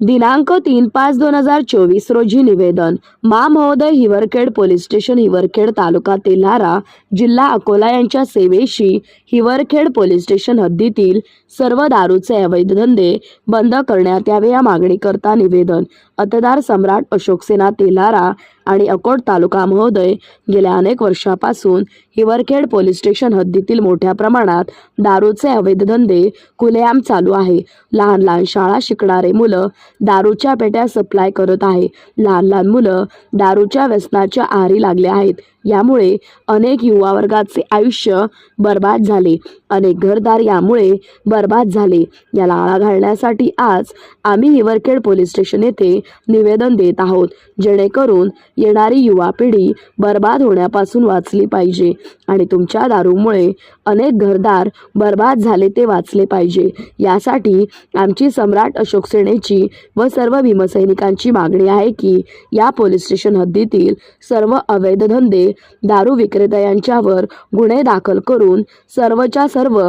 दिनांक तीन पाच दोन हजार चोवीस रोजी निवेदन. मा महोदय हिवरखेड पोलीस स्टेशन हिवरखेड तालुका तेल्हारा जिल्हा अकोला यांच्या सेवेशी हिवरखेड पोलीस स्टेशन हद्दीतील सर्व दारूचे अवैध धंदे बंद करण्यात यावे या मागणीकरता निवेदन. मतदार सम्राट अशोक सेना तेल्हारा आणि अकोट तालुका महोदय गेल्या अनेक वर्षापासून हिवरखेड पोलीस स्टेशन हद्दीतील मोठ्या प्रमाणात दारूचे अवैध धंदे खुलेआम चालू आहे. लहान लहान शाळा शिकणारे मुलं दारूच्या पेट्या सप्लाय करत आहे. लहान लहान मुलं दारूच्या व्यसनाच्या आहारी लागले आहेत. यामुळे अनेक युवा वर्गाचे आयुष्य बर्बाद झाले. अनेक घरदार यामुळे बर्बाद झाले. याला आळा घालण्यासाठी आज आम्ही हिवरखेड पोलीस स्टेशन येथे निवेदन देत आहोत. जेणेकरून येणारी युवा पिढी बर्बाद होण्यापासून वाचली पाहिजे आणि तुमच्या दारूमुळे अनेक घरदार बर्बाद झाले ते वाचले पाहिजे. यासाठी आमची सम्राट अशोक सेनेची व सर्व भीमसैनिकांची मागणी आहे की या पोलीस स्टेशन हद्दीतील सर्व अवैध धंदे दारू विक्रेता यांच्यावर गुन्हे दाखल करून सर्वच्या सर्व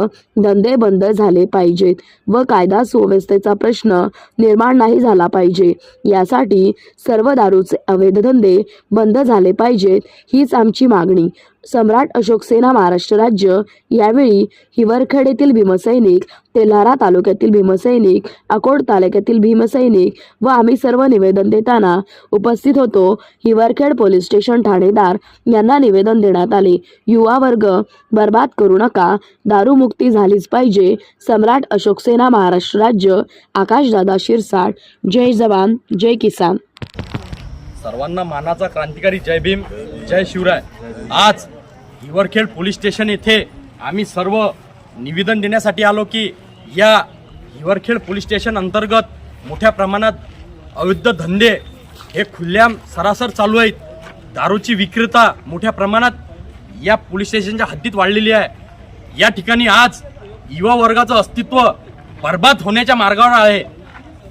धंदे बंद झाले पाहिजेत व कायदा सुव्यवस्थेचा प्रश्न निर्माण नाही झाला पाहिजे. यासाठी सर्व दारूचे अवैध धंदे बंद झाले पाहिजेत हीच आमची मागणी. सम्राट अशोक सेना महाराष्ट्र राज्य. यावेळी हिवरखेड येथील भीमसैनिक तेल्हारा तालुक्यातील भीमसैनिक अकोट तालुक्यातील भीमसैनिक व आम्ही सर्व निवेदन देताना उपस्थित होतो. हिवरखेड पोलीस स्टेशन ठाणेदार यांना निवेदन देण्यात आले. युवा वर्ग बर्बाद करू नका. दारूमुक्ती झालीच पाहिजे. सम्राट अशोक सेना महाराष्ट्र राज्य. आकाशदादा शिरसाट. जय जवान जय किसान. सर्वांना मानाचा क्रांतिकारी जय भीम जय शिवराय. आज हिवरखेड पोलीस स्टेशन येथे आम्ही सर्व निवेदन देण्यासाठी आलो की या हिवरखेड पोलीस स्टेशन अंतर्गत मोठ्या प्रमाणात अवैध धंदे हे खुल्ल्याम सरासर चालू आहेत. दारूची विक्रेता मोठ्या प्रमाणात या पोलीस स्टेशनच्या हद्दीत वाढलेली आहे. या ठिकाणी आज युवा वर्गाचं अस्तित्व बर्बाद होण्याच्या मार्गावर आहे.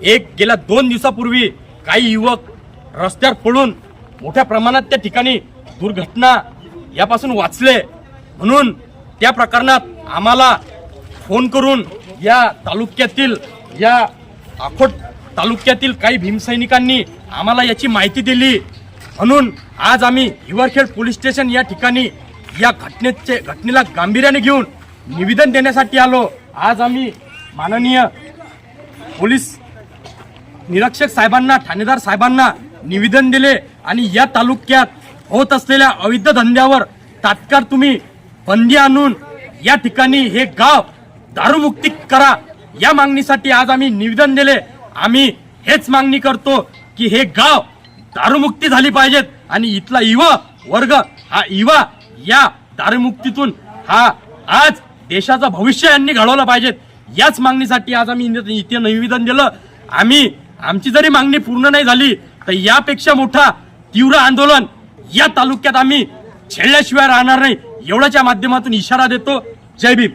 एक गेल्या दोन दिवसापूर्वी काही युवक रस्त्यावर फोडून मोठ्या प्रमाणात त्या ठिकाणी दुर्घटना यापासून वाचले. म्हणून त्या प्रकरणात आम्हाला फोन करून या तालुक्यातील या आखोट तालुक्यातील काही भीमसैनिकांनी आम्हाला याची माहिती दिली. म्हणून आज आम्ही हिवरखेड पोलीस स्टेशन या ठिकाणी या घटनेचे घटनेला गांभीर्याने घेऊन निवेदन देण्यासाठी आलो. आज आम्ही माननीय पोलीस निरीक्षक साहेबांना ठाणेदार साहेबांना निवेदन दिले आणि या तालुक्यात होत असलेल्या अवैध धंद्यावर तात्काळ तुम्ही बंदी आणून या ठिकाणी हे गाव दारूमुक्ती करा. या मागणीसाठी आज आम्ही निवेदन दिले. आम्ही हेच मागणी करतो की हे गाव दारूमुक्ती झाली पाहिजेत आणि इथला युवा वर्ग हा युवा या दारूमुक्तीतून हा आज देशाचं भविष्य यांनी घडवलं पाहिजेत. याच मागणीसाठी आज आम्ही इथे निवेदन दिलं. आम्ही आमची जरी मागणी पूर्ण नाही झाली तर यापेक्षा मोठा तीव्र आंदोलन या तालुक्यात आम्ही छेडल्याशिवाय राहणार नाही. एवढ्याच्या माध्यमातून इशारा देतो. जय भीम.